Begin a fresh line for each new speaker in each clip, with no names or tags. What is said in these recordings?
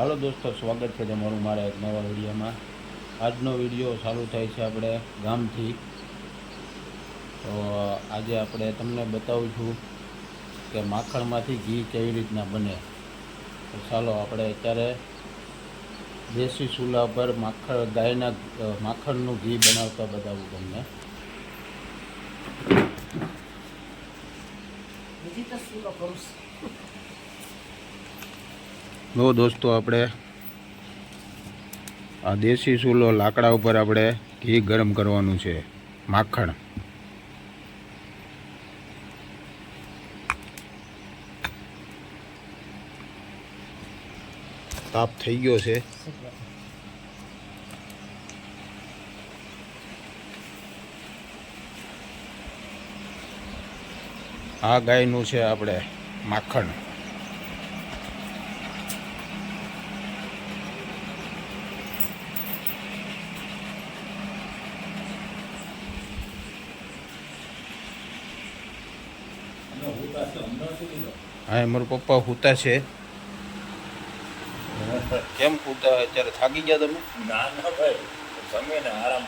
હાલો દોસ્તો, સ્વાગત છે તમારું મારા એક નવા વિડીયોમાં. આજનો વીડિયો ચાલુ થાય છે આપણે ગામથી. તો આજે આપણે તમને બતાવું છું કે માખણમાંથી ઘી કેવી રીતના બને. તો ચાલો આપણે અત્યારે દેશી ચૂલા પર માખણ, ગાયના માખણનું ઘી બનાવતા બતાવું તમને.
હજી તો સૂરો કરું.
જો દોસ્તો, આપણે આ દેશી ચૂલો લાકડા ઉપર આપણે ઘી ગરમ કરવાનું છે, માખણ. તાપ થઈ ગયો છે. આ ગાયનું છે આપણે માખણ. મારા પપ્પા હુતા છે. કેમ હુતા અત્યારે થાકી ગયા તમે?
ના ના ભાઈ. જમીને આરામ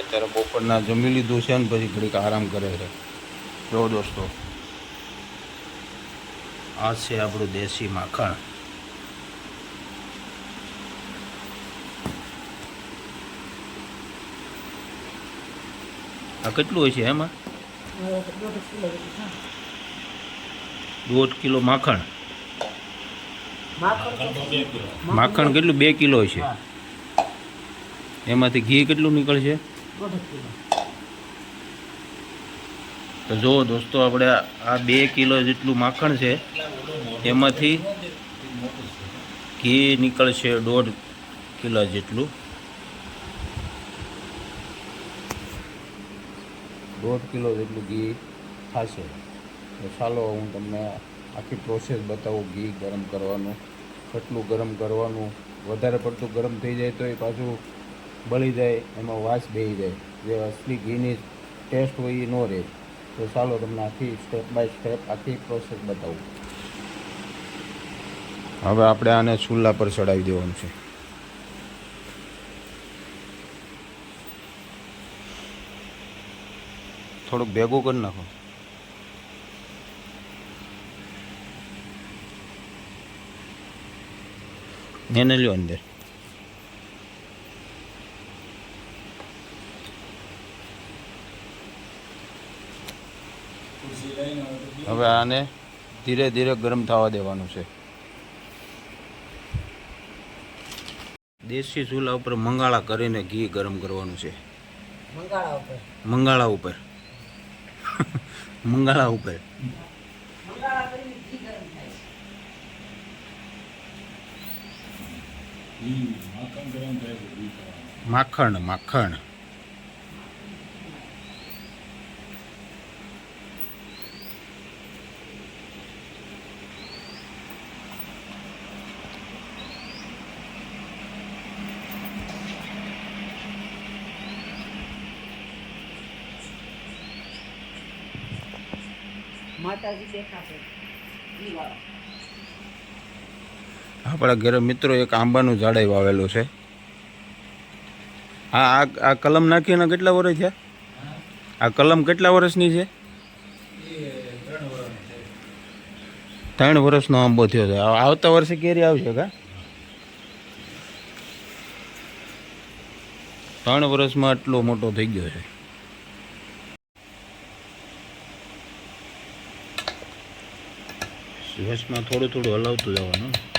અત્યારે બપોરના જમી લીધું છે ને પછી ઘડીક આરામ કરે છે. જો દોસ્તો આ છે આપણું દેશી માખણ. આ કેટલું હોય છે એમાં?
દોઢ કિલો
માખણ.
માખણ
કેટલું? બે કિલો છે. એમાંથી ઘી કેટલું નીકળશે? તો જુઓ દોસ્તો, આપણે આ બે કિલો જેટલું માખણ છે, એમાંથી ઘી નીકળશે દોઢ કિલો જેટલું. દોઢ કિલો જેટલું ઘી થશે. તો ચાલો હું તમને આખી પ્રોસેસ બતાવું, ઘી ગરમ કરવાનું કેટલું ગરમ કરવાનું, વધારે પડતું ગરમ થઈ જાય તો એ પાછું બળી જાય, એમાં વાસ બેહી જાય. જે અસલી ઘીની ટેસ્ટ હોય એ ન રહે. તો ચાલો તમને આખી સ્ટેપ બાય સ્ટેપ આખી પ્રોસેસ બતાવું. હવે આપણે આને ચૂલા પર ચડાવી દેવાનું છે. થોડુંક ભેગું કરી નાખો. એને લ્યો અંદર
હવે
હવે આને ધીરે ધીરે ગરમ થવા દેવાનું છે. દેશી ચૂલા ઉપર મંગાળા કરીને ઘી ગરમ કરવાનું છે.
મંગાળા ઉપર?
મંગાળા ઉપર. મંગાળા ઉપર
મંગાળા કરીને ઘી ગરમ થાય છે.
ઘી, માખણ ગરમ થાય છે ઘી ખાવાનું.
માખણ માખણ
માતાજી બેઠા છે ઘી વાળા
આપણા ઘરે મિત્રો એક આંબાનું ઝાડાઈ વાવેલું છે. આ આ આ કલમ નાખીને કેટલા વર્ષ છે આ કલમ કેટલા વર્ષનો છે.
ત્રણ વર્ષનો
આંબો થયો છે. આવતા વર્ષે કેરી આવશે કા? ત્રણ વર્ષમાં આટલો મોટો થઈ ગયો છે. દિવસમાં થોડું થોડું હલાવતું જવાનું.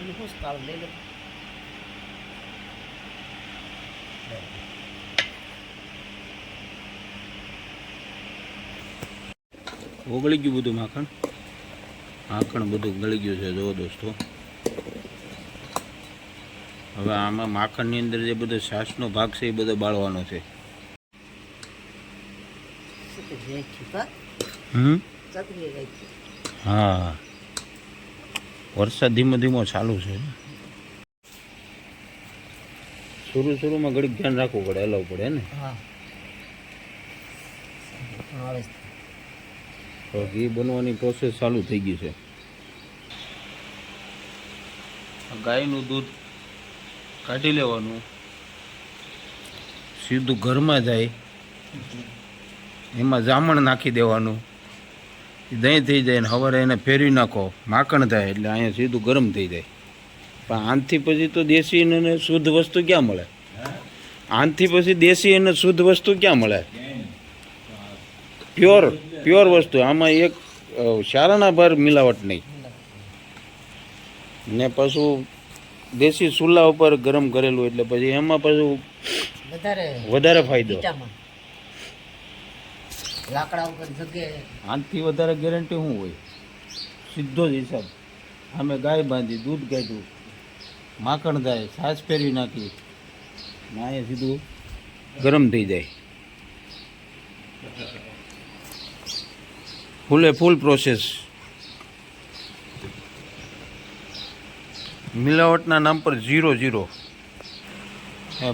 એનું શું કાળ લઈ લો
ઓગળી ગયું બધું માખણ? માખણ બધું ગળી ગયું છે જુઓ દોસ્તો. હવે આમાં માખણની અંદર જે બધો છાશનો ભાગ છે એ બધો બાળવાનો છે. હા. વરસાદ ધીમો ધીમો ચાલુ છે. શરૂ શરૂમાં ઘડીક ધ્યાન રાખવું પડે હલાવવું પડે ને?
હા.
તો ઘી બનવાની પ્રોસેસ ચાલુ થઈ ગઈ છે. ગાયનું દૂધ કાઢી લેવાનું. સીધું ઘરમાં જાય. એમાં જામણ નાખી દેવાનું. દહીં થઈ જાય ને સવારે એને ફેરવી નાખો. માખણ થાય એટલે અહીંયા સીધું ગરમ થઈ જાય. પણ આનથી પછી તો દેશી અને શુદ્ધ વસ્તુ ક્યાં મળે? આનથી પછી દેશી અને શુદ્ધ વસ્તુ ક્યાં મળે? પ્યોર પ્યોર વસ્તુ. આમાં એક સારાના ભર મિલાવટ નહીં. ને પાછું દેશી ચૂલા ઉપર ગરમ કરેલું એટલે પછી એમાં પાછું
વધારે
વધારે ફાયદો.
લાકડા ઉપર જગે
આનથી વધારે ગેરંટી શું હોય? સીધો જ હિસાબ. અમે ગાય બાંધી દૂધ કાઢ્યું માખણ થાય છાશ ફેરવી નાખી. ને અહીંયા સીધું ગરમ થઈ જાય. ફૂલે ફૂલ પ્રોસેસ મિલાવટના નામ પર ઝીરો ઝીરો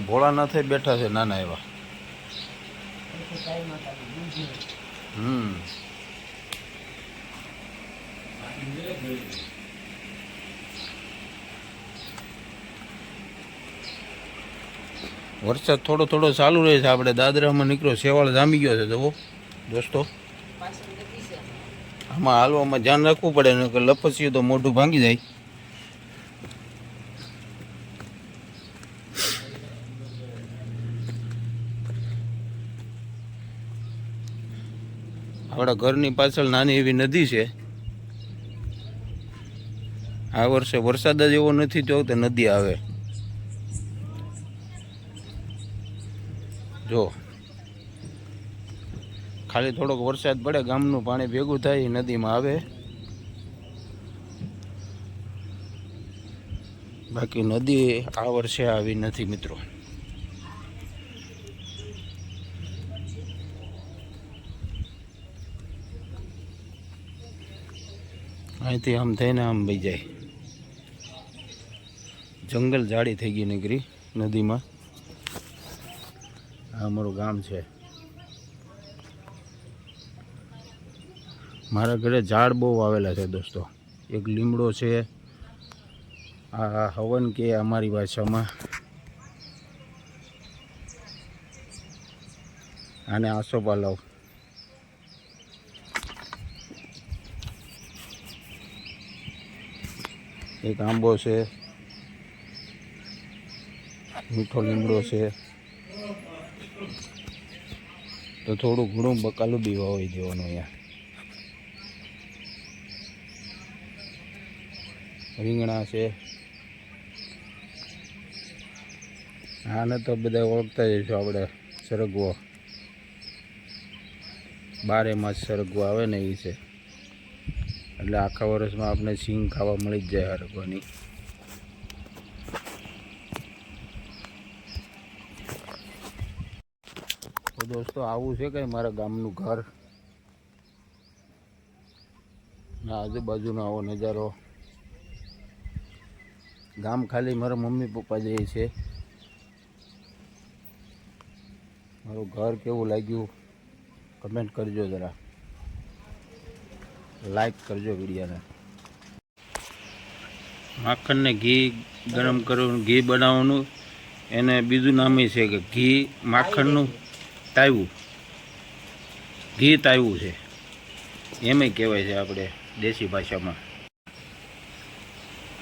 ભોળાનાથે બેઠા છે નાના એવા. હમ. વરસાદ થોડો થોડો ચાલુ રહે છે. આપણે દાદરામાં નીકળ્યો શેવાળ જામી ગયો છે. જવો દોસ્તો. આમાં હાલવામાં ધ્યાન રાખવું પડે ને કે લપસીએ તો મોઢું ભાંગી જાય. આપણા ઘરની પાછળ નાની એવી નદી છે. આ વર્ષે વરસાદ જ એવો નથી તો નદી આવે. જો. ખાલી થોડોક વરસાદ પડે, ગામનું પાણી ભેગું થાય નદીમાં આવે. બાકી નદી આ વર્ષે આવી નથી મિત્રો. અહીંથી આમ થઈને આમ બઈ જાય. જંગલ જાડી થઈ ગઈ નીકળી નદીમાં. આ અમારું ગામ છે. મારા ઘરે ઝાડ બહુ આવેલા છે દોસ્તો. એક લીમડો છે. આ હવન કે અમારી ભાષામાં આને આસોપાલવ. એક આંબો છે, મીઠો લીમડો છે. તો થોડું ઘણું બકાલું બી વાવી દેવાનું અહીંયા. રીંગણા છે. આને તો બધા ઓળખતા જઈશું આપણે, સરગવો. બારે માસ સરગવો આવે ને એ છે. એટલે આખા વર્ષમાં આપણે સિંગ ખાવા મળી જ જાય હરગવાની તો દોસ્તો, આવું છે કંઈ મારા ગામનું ઘર? આજુબાજુનો આવો નજારો. ગામ ખાલી મારા મમ્મી પપ્પા જે છે. મારું ઘર કેવું લાગ્યું? કમેન્ટ કરજો જરા. લાઈક કરજો વિડીયોને. માખણને ઘી ગરમ કરવાનું ઘી બનાવવાનું. એને બીજું નામ છે કે ઘી માખણનું તાવ્યું ઘી તાવ્યું છે. એમય કહેવાય છે આપણે દેશી ભાષામાં.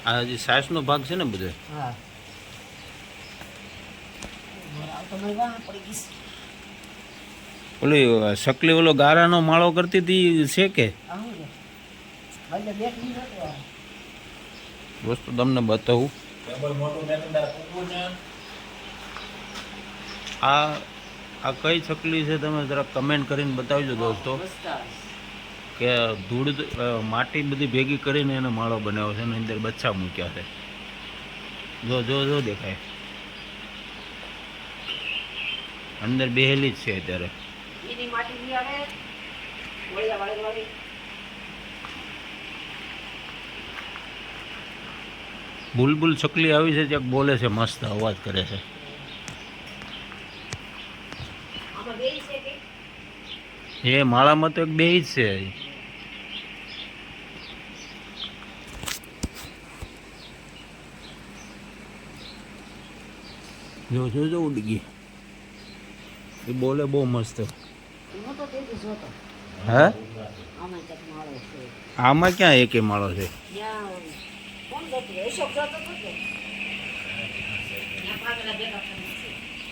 આ જે સાસનો ભાગ છે ને બધો. ઓલી સકલી ઓલો ગારાનો માળો કરતી હતી છે કે
આ શું છે? ભાઈ બેઠી નહોતું આ.
વસ્તુ તમને બતાવું. આ આ કઈ ચકલી છે તમે જરા કમેન્ટ કરીને બતાવજો દોસ્તો. કે ધૂળ માટી બધી ભેગી કરીને એને માળો બનાવ્યો છે એની અંદર બચ્ચા મૂક્યા છે. જો જો જો દેખાય. અંદર બેહેલી જ છે અત્યારે
એની માટી બી આવે વળિયા વાળી વાળી
બુલબુલ ચકલી આવી છે ત્યાં બોલે છે મસ્ત અવાજ કરે છે. એ માળામાં તો એક બે જ છે. જો જો જો ઉડી ગઈ. એ બોલે બહુ મસ્ત.
હું આમાં
ક્યાં એકે માળો છે?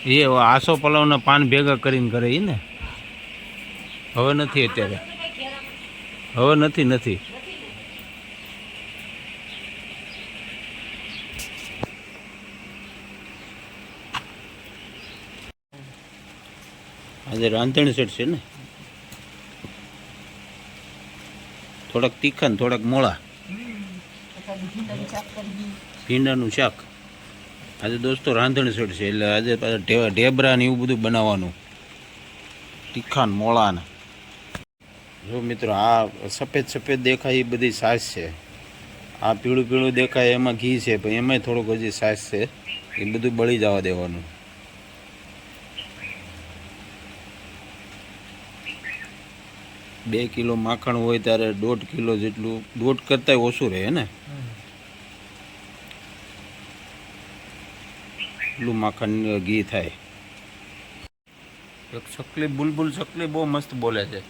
એ આસો પલાવના પાન ભેગા કરીને કરે એ ને? હવે નથી અત્યારે. હવે નથી નથી. આજે રાંધણી સેટ છે ને? થોડાક તીખા ને થોડાક મોળા
અથવા બીજી તમે ચાપ કરી
ભીંડાનું શાક આજે દોસ્તો રાંધણ છે એટલે આજે પાછા ઢેબરા ને એવું બધું બનાવવાનું. તીખા મોળાને. જો મિત્રો, આ સફેદ સફેદ દેખાય એ બધી સાસ છે. આ પીળું પીળું દેખાય એમાં ઘી છે, પણ એમાંય થોડુંક હજી સાસ છે. એ બધું બળી જવા દેવાનું. બે કિલો માખણ હોય ત્યારે દોઢ કિલો જેટલું દોઢ કરતાંય ઓછું રહે ને? એટલું માખણ ઘી થાય. એક ચકલી બુલબુલ ચકલી બહુ મસ્ત બોલે છે.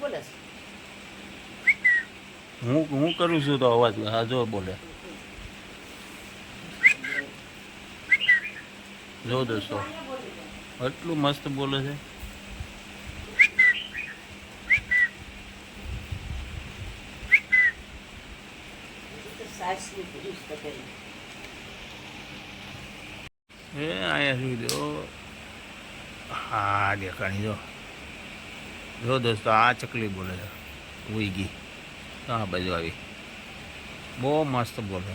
બોલે છે?
હું હું કરું છું તો અવાજ હા જો બોલે. જો દોસ્તો એટલું મસ્ત બોલે છે.
પુરુષ તો કરી
એ અહીંયા શું જો હા દેખાણી જો. જો દોસ્તો આ ચકલી બોલે છે. ઉઈ ગઈ હા બાજુ આવી. બહુ મસ્ત બોલે.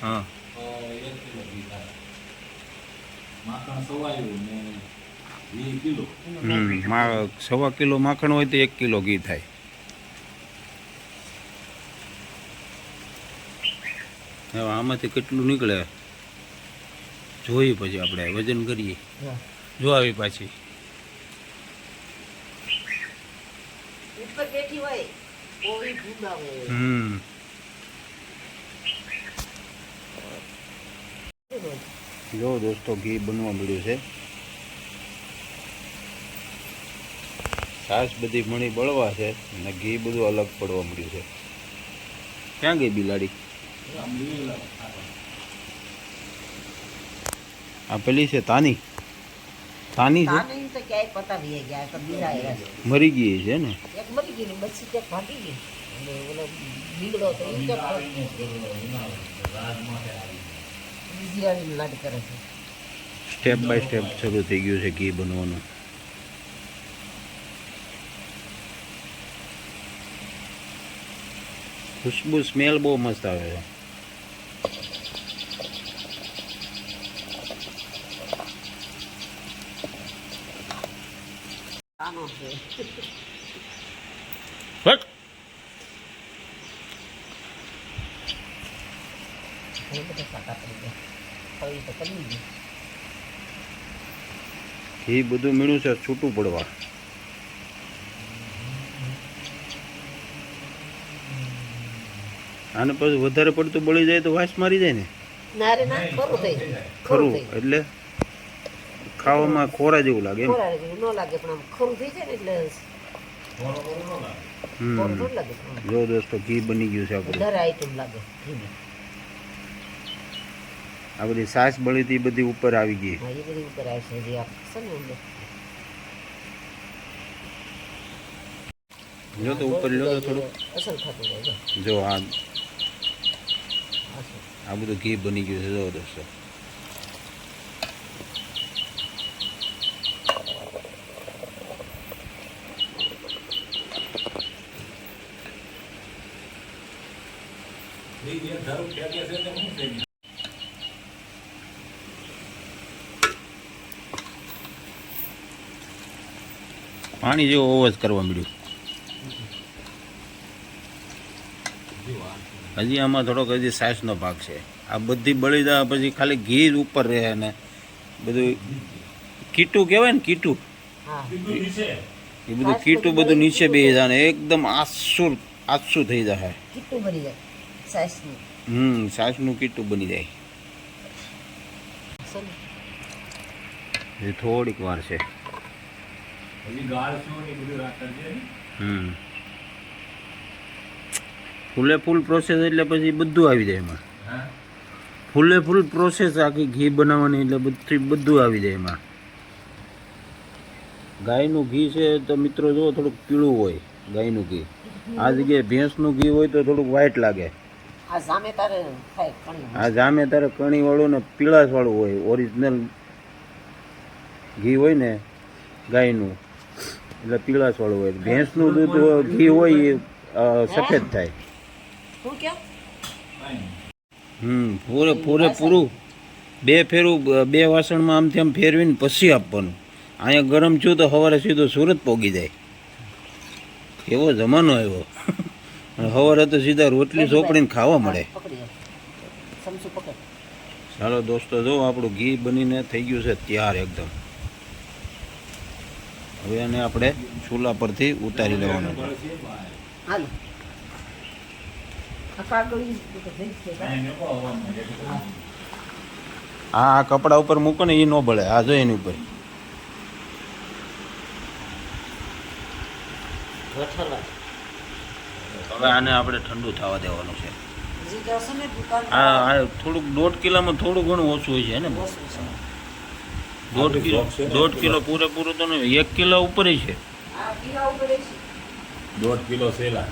હા.
માખણ સવાયું ને
સવા કિલો માખણ હોય તો એક કિલો ઘી થાય. હવે આમાંથી કેટલું નીકળે? જોઈએ પછી આપણે વજન કરીએ. જો આવી પાછી. હમ. જો દોસ્તો ઘી બનવા મળ્યું છે. છાશ બધી મણી બળવા છે અને ઘી બધું અલગ પડવા મળ્યું છે. ક્યાં ગઈ બિલાડી? આ પેલી છે તાની. તાની છે. મરી ગઈ છે ને?
મરી ગઈ ને બચી ક્યાંક ભાગી ગઈ? બીગડો તો બીજી લાડ કરે છે.
સ્ટેપ બાય સ્ટેપ શરૂ થઈ ગયું છે ઘી બનવાનું. ખુશ્બુ સ્મેલ બહુ મસ્ત આવે છે. ઘી બધું મીણું છે છૂટું પડવા. આને પછી વધારે પડતું બળી જાય તો વાસ મારી જાય ને?
ખરું.
એટલે ખાવામાં ખોરા જેવું લાગે એમ. જો દોસ્તો ઘી બની ગયું છે આપણું. આ બધી સાસ બળી હતી બધી ઉપર આવી ગઈ. જો તો ઉપર લો થોડું.
જો
આ
આ
બધું ઘી બની ગયું છે જો પાણી જેવો અવાજ કરવા મળ્યું
હજી વાર છે.
હજી આમાં થોડોક હજી સાસનો ભાગ છે. આ બધી બળી જાય પછી ખાલી ઘી જ ઉપર રહે ને બધું કીટું કહેવાય ને કીટું. એ બધું કીટું બધું નીચે બેસી જાય ને એકદમ આસુર આસુ થઈ જાય.
કેટલું બની જાય સાસની.
હમ સાસનું કીટું બની જાય. એ થોડીક વાર છે.
હજી ગાળ શું ને બધું રાખતા છે
હમ. ફૂલે ફૂલ પ્રોસેસ એટલે પછી બધું આવી જાય એમાં. ફૂલે ફૂલ પ્રોસેસ આખી ઘી બનાવવાની એટલે બધું બધું આવી જાય એમાં. ગાયનું ઘી છે તો મિત્રો જો થોડુંક પીળું હોય ગાયનું ઘી. આ જગ્યાએ ભેંસનું ઘી હોય તો થોડુંક વ્હાઈટ લાગે.
આ સામે તારે કણી.
આ ને પીળાશ પીળાશવાળું હોય ઓરિજિનલ ઘી હોય ને ગાયનું. એટલે પીળાશવાળું હોય. ભેંસનું દૂધ ઘી હોય એ સફેદ થાય.
શું કેમ
હમ પૂરે પૂરે પૂરું. બે ફેરું બે વાસણમાં આમ ફેરવીને પછી આપવાનું. અહીંયા ગરમ છું તો સવારે સીધો સુરત પોગી જાય. એવો જમાનો આવ્યો. સવારે તો સીધા રોટલી ચોપડીને ખાવા મળે. ચાલો દોસ્તો જો આપણું ઘી બનીને થઈ ગયું છે તૈયાર એકદમ. હવે એને આપણે ચૂલા પરથી ઉતારી લેવાનું.
આ
કપડા ઉપર મૂકો ને એ ન બળે આ જો એની ઉપર. હવે આને આપણે ઠંડુ થવા દેવાનું છે.
હજી જશે ને દુકાન?
આ આ થોડુંક દોઢ કિલોમાં થોડું ઘણું ઓછું હોય છે ને? દોઢ કિલો દોઢ કિલો પૂરેપૂરું તો નહીં એક કિલો ઉપર છે.
ઉપર છે
દોઢ કિલો સેલા.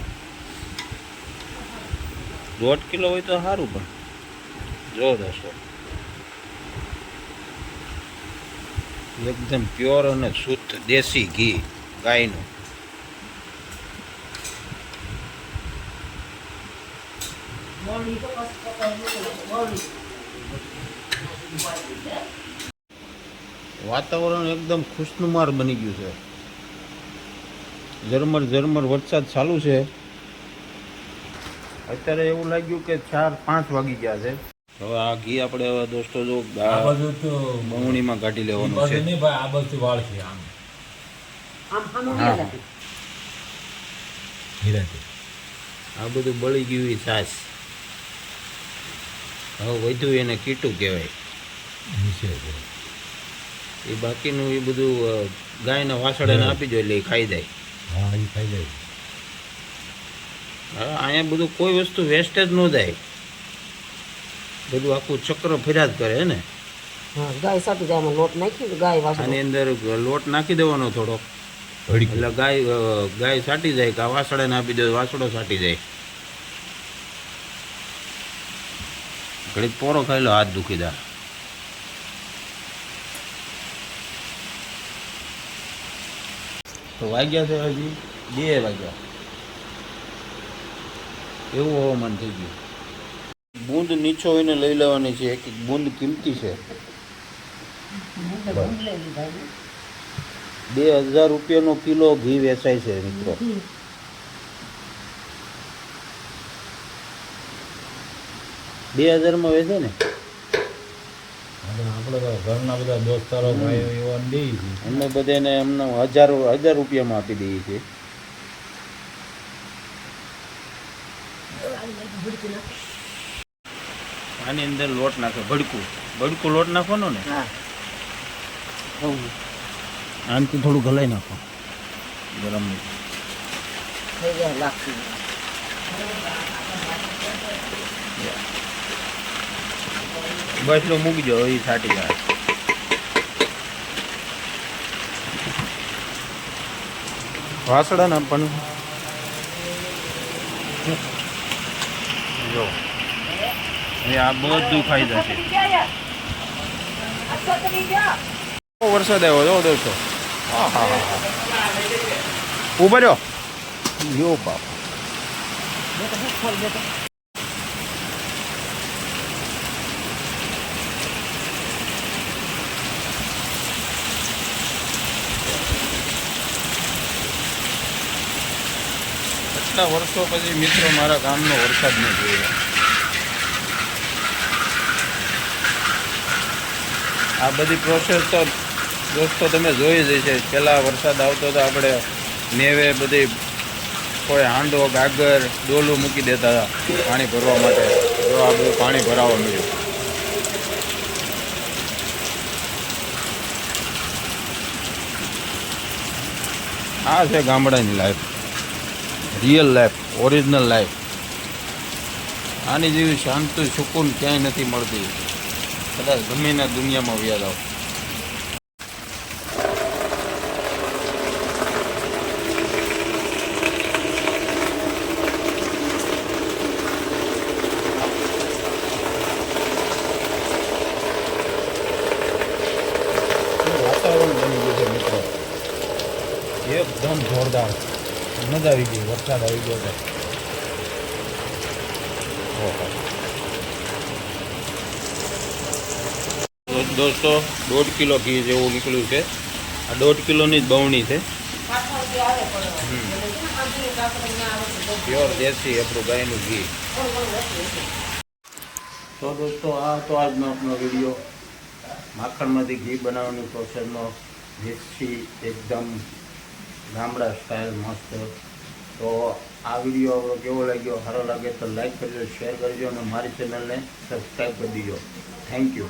દોઢ કિલો હોય તો સારું પણ. જો દોસ્તો. એકદમ પ્યોર અને શુદ્ધ દેશી ઘી ગાયનું. વાતાવરણ એકદમ ખુશનુમાર બની ગયું છે. ઝરમર ઝરમર વરસાદ ચાલુ છે. અત્યારે એવું લાગ્યું કે ચાર પાંચ વાગી ગયા છે. હવે આ ઘી આપણે હવે દોસ્તો જો
આ બધું તો
બમણીમાં કાઢી લેવાનું છે.
નહીં ભાઈ આ બધું વાળ છે આમ.
આમ.
હીરાથી
આ બધું બળી ગયું એ છાશ. હવે વધુ એને કીટું કહેવાય. એ બાકીનું એ બધું ગાયના વાસળાને આપી દો એટલે એ ખાઈ જાય.
હા એ ખાઈ જાય.
અહીંયા બધું કોઈ વસ્તુ વેસ્ટેજ ન જાય. બધું આખું ચક્ર ફર્યા જ કરે ને?
ગાય સાટું જાય લોટ નાખી તો ગાય વાસણ.
આની અંદર લોટ નાખી દેવાનો થોડો. એટલે ગાય ગાય સાટી જાય કે વાસણે આપી દે વાસળો સાટી જાય. ઘડીક પોરો ખાઈ લો હાથ દુખી દા તો વાગ્યા છે હજી બે વાગ્યા. એવું હવામાન થઈ ગયું. બૂંદ નીચો હોઈને લઈ લેવાની છે એક એક બૂંદ કિંમતી છે. બે હજાર રૂપિયાનો કિલો ઘી વેચાય છે મિત્રો. બે હજારમાં વેચે ને?
આપણે ઘરના બધા દોસ્તારો ભાઈઓ એવા દઈએ છે.
અમે બધાને એમને હજાર હજાર રૂપિયામાં આપી દઈએ છીએ. આની અંદર લોટ નાખે ભડકું. ભડકું લોટ નાખવાનો ને?
હા.
થોડું ગલાઈ નાખો. ગરમ બસ લો મૂકી દો એ સાટી જાય. વાસડા ના પણ જો. એ આ બધું ખાઈ બહુ વરસાદ આવ્યો જો દોસ્તો ઊભો રહ્યો યો બાપ. કેટલા વર્ષો પછી મિત્રો મારા ગામનો વરસાદ ન જોયો આ બધી પ્રોસેસ તો દોસ્તો તમે જોઈ જ છે પહેલાં વરસાદ આવતો તો આપણે નેવે બધી કોઈ હાંડો ગાગર, ડોલું મૂકી દેતા હતા પાણી ભરવા માટે. જો આ બધું પાણી ભરાવા મળ્યું આ છે ગામડાની life real life original life આની જેવી શાંતિ, સુકૂન ક્યાંય નથી મળતી. કદાચ ગમે દુનિયામાં વ્યાજ આવો. એકદમ જોરદાર. મજા આવી ગઈ, વરસાદ આવી ગયો છે. દોસ્તો, દોઢ કિલો ઘી જેવું નીકળ્યું છે. આ દોઢ કિલોની જ બવણી છે. પ્યોર દેશી આપણું ગાયનું ઘી. તો દોસ્તો, આ તો આજનો આપણો વીડિયો. માખણમાંથી ઘી બનાવવાની પ્રોસેસનો દેશી એકદમ ગામડા સ્ટાઇલ મસ્ત. તો આ વીડિયો આપણો કેવો લાગ્યો? સારો લાગે તો લાઈક કરજો શેર કરજો અને મારી ચેનલને સબસ્ક્રાઈબ કરી દીજો. Thank you